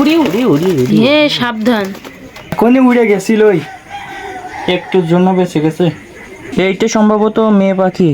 উড়ি উড়ি উড়ি উড়ি হে সাবধান। কোনে উড়ে গেছিল ওই? একটুর জন্য বেঁচে গেছে। এইটা সম্ভবত মেয়ে পাখি।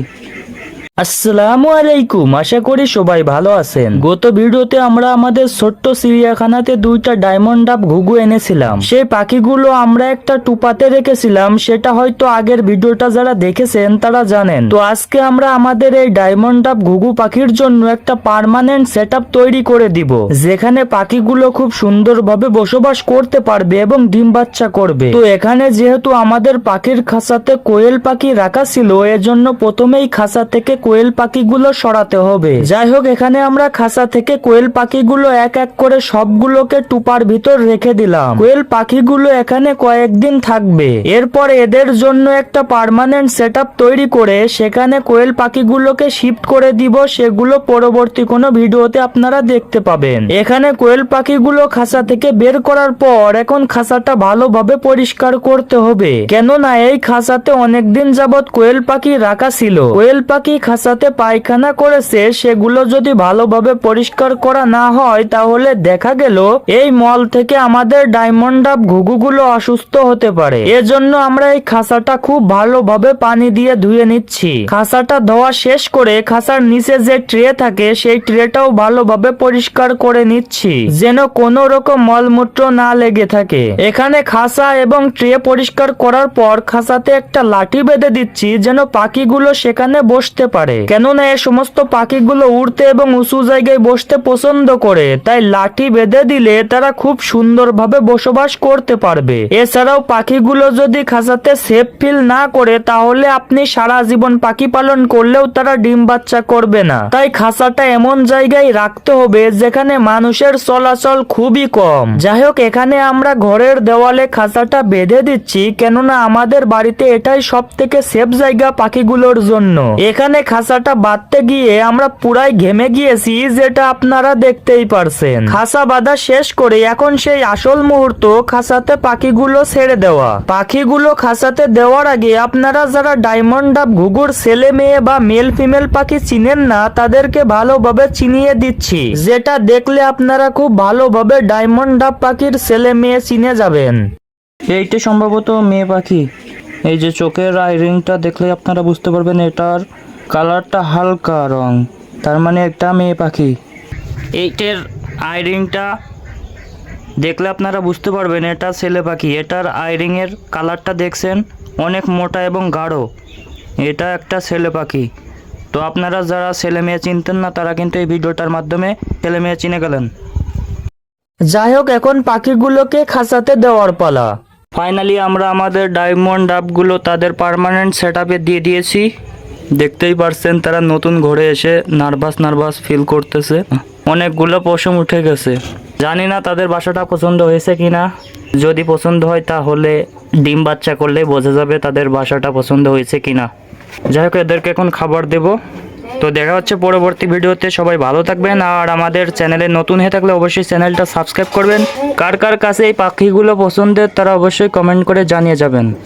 আসসালামু আলাইকুম, আশা করি সবাই ভালো আছেন। গত ভিডিওতে আমরা আমাদের ছোট্ট চিড়িয়াখানাতে দুইটা ডায়মন্ড ডাব ঘুঘু এনেছিলাম। সেই পাখিগুলো আমরা একটা টুপাতে রেখেছিলাম, সেটা হয়তো আগের ভিডিওটা যারা দেখেছেন তারা জানেন। তো আজকে আমরা আমাদের এই ডায়মন্ড ডাব ঘুঘু পাখির জন্য একটা পার্মানেন্ট সেট তৈরি করে দিব, যেখানে পাখিগুলো খুব সুন্দরভাবে বসবাস করতে পারবে এবং ডিম বাচ্চা করবে। তো এখানে যেহেতু আমাদের পাখির খাঁচাতে কোয়েল পাখি রাখা ছিল, এজন্য প্রথমেই খাঁচা থেকে কোয়েল পাখিগুলো সরাতে হবে। যাই হোক এখানে আমরা খাঁচা থেকে কোয়েল পাখিগুলো এক এক করে সবগুলোকে টুপার ভিতর রেখে দিলাম। কোয়েল পাখিগুলো এখানে কয়েকদিন থাকবে। এরপর এদের জন্য একটা পার্মানেন্ট সেট তৈরি করে সেখানে কোয়েল পাখিগুলোকে শিফট করে দিব। সেগুলো পরবর্তী কোনো ভিডিওতে আপনারা দেখতে পাবেন। এখানে কোয়েল পাখিগুলো খাঁচা থেকে বের করার পর এখন খাঁচাটা ভালোভাবে পরিষ্কার করতে হবে। কেননা, এই খাঁচাতে অনেকদিন যাবৎ কোয়েল পাখি রাখা ছিল। কোয়েল পাখি খাঁচাতে পায়খানা করেছে, সেগুলো যদি ভালোভাবে পরিষ্কার করা না হয়, তাহলে দেখা গেল এই মল থেকে আমাদের ডায়মন্ড ডাব ঘুঘুগুলো অসুস্থ হতে পারে। এজন্য আমরা এই খাঁচাটা খুব ভালোভাবে পানি দিয়ে ধুয়ে নিচ্ছি। খাঁচাটা ধোয়া শেষ করে খাঁচার নিচে যে ট্রে থাকে, সেই ট্রেটাও ভালোভাবে পরিষ্কার করে নিচ্ছি, যেন কোনো রকম মলমূত্র না লেগে থাকে। এখানে খাঁচা এবং ট্রে পরিষ্কার করার পর খাঁচাতে একটা লাঠি বেঁধে দিচ্ছি, যেন পাখিগুলো সেখানে বসতে পারে। কেননা এ সমস্ত পাখিগুলো উড়তে এবং উঁচু জায়গায় বসতে পছন্দ করে, তাই লাঠি বেঁধে দিলে তারা খুব সুন্দরভাবে বসবাস করতে পারবে। এছাড়াও পাখিগুলো যদি খাঁচাতে সেফ ফিল না করে, তাহলে আপনি সারা জীবন পাখি পালন করলেও তারা ডিম বাচ্চা করবে না। তাই খাঁচাটা এমন জায়গায় রাখতে হবে যেখানে মানুষের চলাচল খুবই কম। যাই হোক, এখানে আমরা ঘরের দেওয়ালে খাঁচাটা বেঁধে দিচ্ছি, কেননা আমাদের বাড়িতে এটাই সব থেকে সেফ জায়গা পাখিগুলোর জন্য। এখানে খাঁচাটা বাঁধতে গিয়ে আমরা পুরাই ঘেমে গিয়েছি যেটা আপনারা দেখতেই পারছেন। খাঁচা বাঁধা শেষ করে এখন সেই আসল মুহূর্ত খাঁচাতে পাখিগুলো ছেড়ে দেওয়া। পাখিগুলো খাঁচাতে দেওয়ার আগে আপনারা যারা ডায়মন্ড ডাব ঘুঘুর ছেলে মেয়ে বা মেল ফিমেল পাখি চিনেন না, তাদেরকে ভালোভাবে চিনিয়ে দিচ্ছি। যেটা দেখলে আপনারা খুব ভালোভাবে ডায়মন্ড ডাব পাখির ছেলে মেয়ে চিনে যাবেন। এইটা সম্ভবত মেয়ে পাখি। এই যে চোখের আই রিংটা দেখলে আপনারা বুঝতে পারবেন এটার কালারটা হালকা রং তার মানে একটা মেয়ে পাখি। এইটার আই রিংটা দেখলে আপনারা বুঝতে পারবেন এটা ছেলে পাখি। এটার আই রিংয়ের কালারটা দেখছেন অনেক মোটা এবং গাঢ়। এটা একটা ছেলে পাখি। তো আপনারা যারা ছেলে মেয়ে চিনতেন না তারা কিন্তু এই ভিডিওটার মাধ্যমে ছেলে মেয়ে চিনে গেলেন। যাই হোক এখন পাখিগুলোকে খাঁচাতে দেওয়ার পালা। ফাইনালি আমরা আমাদের ডায়মন্ড ডাবগুলো তাদের পার্মানেন্ট সেট দিয়ে দিয়েছি। দেখতেই পারছেন, তারা নতুন ঘরে এসে নার্ভাস নার্ভাস ফিল করতেছে। অনেকগুলো পশম উঠে গেছে। জানি না তাদের বাসাটা পছন্দ হয়েছে কি না যদি পছন্দ হয় তাহলে ডিম বাচ্চা করলে বোঝা যাবে তাদের বাসাটা পছন্দ হয়েছে কিনা। যাই হোক, এদেরকে এখন খাবার দেবো। তো দেখা হচ্ছে পরবর্তী ভিডিওতে। সবাই ভালো থাকবেন আর আমাদের চ্যানেলে নতুন হয়ে থাকলে অবশ্যই চ্যানেলটা সাবস্ক্রাইব করবেন। কার কার কাছে এই পাখিগুলো পছন্দের তারা অবশ্যই কমেন্ট করে জানিয়ে যাবেন।